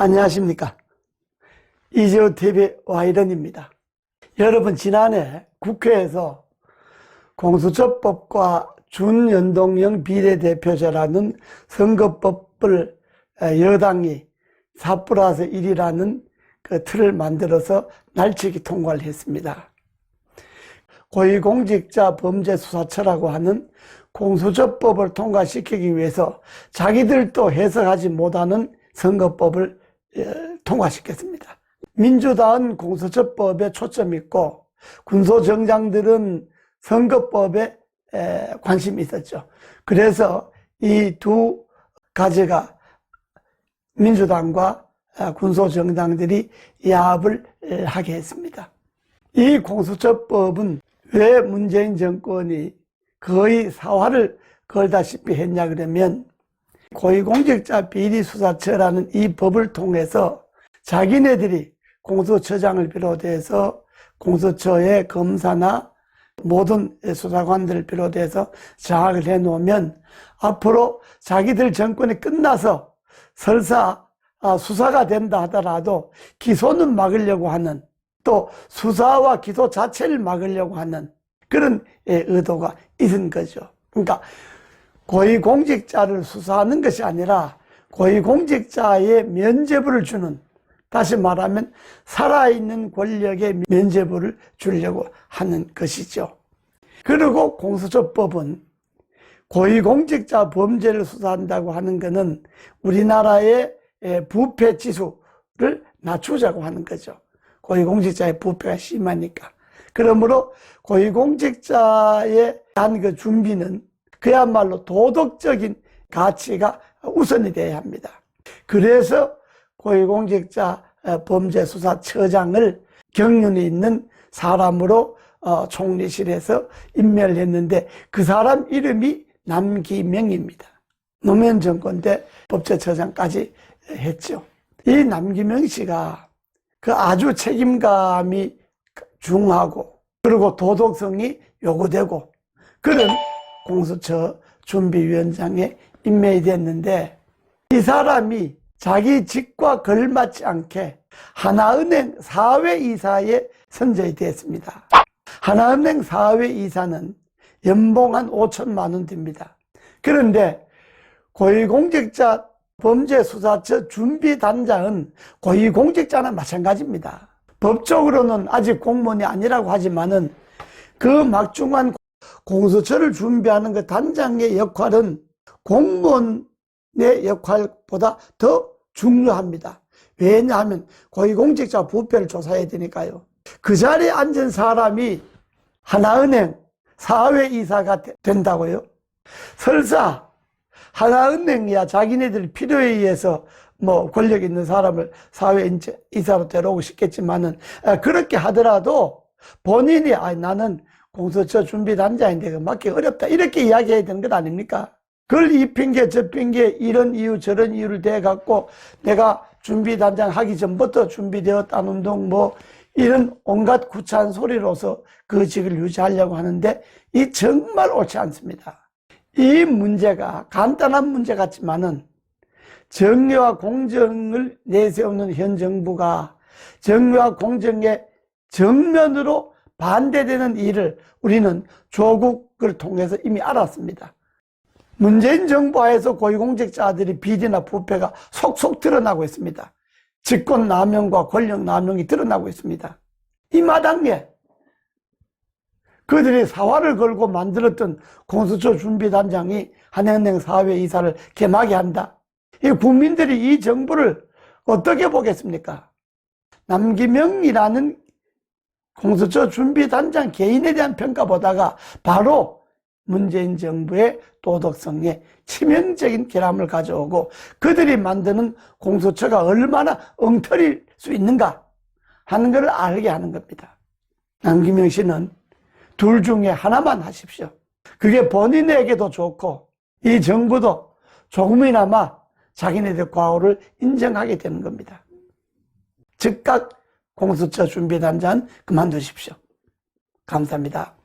안녕하십니까. 이재호 TV 와이런입니다. 여러분, 지난해 국회에서 공수처법과 준연동형 비례대표제라는 선거법을 여당이 4 플러스 1이라는 그 틀을 만들어서 날치기 통과를 했습니다. 고위공직자 범죄수사처라고 하는 공수처법을 통과시키기 위해서 자기들도 해석하지 못하는 선거법을 예, 통과시켰습니다. 민주당은 공수처법에 초점이 있고 군소정장들은 선거법에 에, 관심이 있었죠. 그래서 이 두 가지가 민주당과 아, 군소정당들이 야합을 에, 하게 했습니다. 이 공수처법은 왜 문재인 정권이 거의 사활을 걸다시피 했냐 그러면 고위공직자 비리수사처라는 이 법을 통해서 자기네들이 공수처장을 비롯해서 공수처의 검사나 모든 수사관들을 비롯해서 장악을 해 놓으면 앞으로 자기들 정권이 끝나서 설사 아, 수사가 된다 하더라도 기소는 막으려고 하는 또 수사와 기소 자체를 막으려고 하는 그런 예, 의도가 있은 거죠. 그러니까 고위공직자를 수사하는 것이 아니라 고위공직자의 면죄부를 주는 다시 말하면 살아있는 권력의 면죄부를 주려고 하는 것이죠. 그리고 공수처법은 고위공직자 범죄를 수사한다고 하는 것은 우리나라의 예, 부패 지수를 낮추자고 하는 거죠. 고위공직자의 부패가 심하니까. 그러므로 고위공직자에 대한 그 준비는 그야말로 도덕적인 가치가 우선이 되어야 합니다. 그래서 고위공직자 어, 범죄수사처장을 경륜이 있는 사람으로 어, 총리실에서 임명을 했는데 그 사람 이름이 남기명입니다. 노무현 정권 때 법제처장까지 했죠. 이 남기명 씨가 그 아주 책임감이 중하고 그리고 도덕성이 요구되고 그런 공수처 준비위원장에 임명이 됐는데 이 사람이 자기 직과 걸맞지 않게 하나은행 사회이사에 선정이 됐습니다. 하나은행 사회이사는 연봉 한 5천만 원 됩니다. 그런데 고위공직자 범죄수사처 준비단장은 고위공직자나 마찬가지입니다. 법적으로는 아직 공무원이 아니라고 하지만은 그 막중한 공수처를 준비하는 그 단장의 역할은 공무원의 역할보다 더 중요합니다. 왜냐하면 고위공직자 부패를 조사해야 되니까요. 그 자리에 앉은 사람이 하나은행 사회이사가 된다고요? 설사 하나은행이야 자기네들 필요에 의해서 뭐 권력 있는 사람을 사회이사로 데려오고 싶겠지만은 그렇게 하더라도 본인이 아 나는 공수처 준비단장인데 그 맞기 어렵다 이렇게 이야기해야 되는 것 아닙니까? 그걸 이 핑계 저 핑계 이런 이유 저런 이유를 대 갖고 내가 준비 단장 하기 전부터 준비되었다는 둥뭐 이런 온갖 구차한 소리로서 그 직을 유지하려고 하는데 이 정말 옳지 않습니다. 이 문제가 간단한 문제 같지만은 정의와 공정을 내세우는 현 정부가 정의와 공정에 정면으로 반대되는 일을 우리는 조국을 통해서 이미 알았습니다. 문재인 정부 하에서 고위공직자들이 비리나 부패가 속속 드러나고 있습니다. 직권 남용과 권력 남용이 드러나고 있습니다. 이 마당에 그들이 사활을 걸고 만들었던 공수처 준비단장이 한현행 사회 이사를 개막게 한다. 이 국민들이 이 정부를 어떻게 보겠습니까? 남기명이라는 공수처 준비단장 개인에 대한 평가보다가 바로 문재인 정부의 도덕성에 치명적인 결함을 가져오고 그들이 만드는 공수처가 얼마나 엉터리일 수 있는가 하는 것을 알게 하는 겁니다. 남기명 씨는 둘 중에 하나만 하십시오. 그게 본인에게도 좋고 이 정부도 조금이나마 자기네들 과오를 인정하게 되는 겁니다. 즉각 공수처 준비 단장 그만두십시오. 감사합니다.